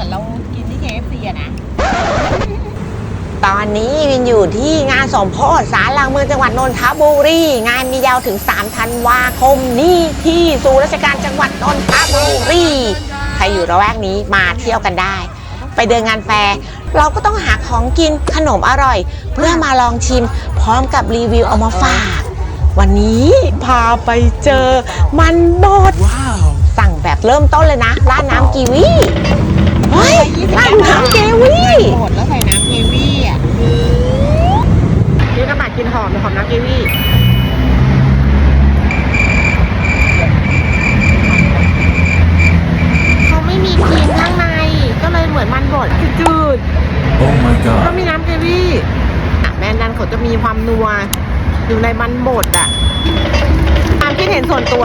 มือนเรากินที่ KFC อะนะ ตอนนี้วินอยู่ที่งานสมโพธิสารหลังเมืองจังหวัดนนทบุรี งานมียาวถึง 3 ธันวาคมนี้ที่ศูนย์ราชการจังหวัดนนทบุรี ใครอยู่ระแวกนี้มาเที่ยวกันได้ ไปเดินงานแฟร์เราก็ต้องหาของกินขนมอร่อย เพื่อมาลองชิม พร้อมกับรีวิวเอามาฝาก วันนี้พาไปเจอมันบด สั่งแบบเริ่มต้นเลยนะร้านน้ำกีวี นี่ก็มากินหอมหอมน้ำกีวีเขาไม่มีครีมข้างใน ก็เลยเหมือนมันบดจืด Oh my ๆ ก็ god. มีน้ำกีวีอะแม่นันเขาจะมีความนัว อยู่ในมันบดอะความคิดเห็นส่วนตัว